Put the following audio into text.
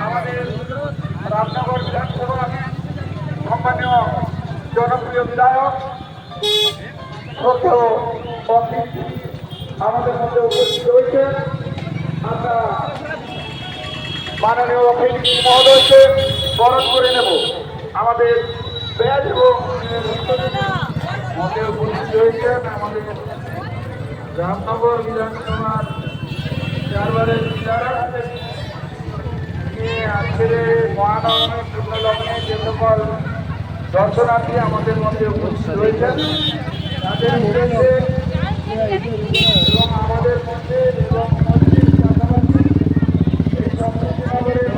আমাদের রামনগর বিধানসভা সম্মানীয় জনপ্রিয় বিধায়ক আমাদের মধ্যে উপস্থিত রয়েছেন আমরা মাননীয় অতিথি মহোদয়কে বরণ করে নেব আমাদের ব্যাজ এবং মধ্যে উপস্থিত রয়েছেন আমাদের রামনগর বিধানসভার আজকের মহানবমী পূর্ণলগ্নে যে সকল দর্শনার্থী আমাদের মধ্যে উপস্থিত রয়েছেন, তাদের উদ্দেশ্যে এবং আমাদের মধ্যে এবং এই সম্প্রীতিনগরের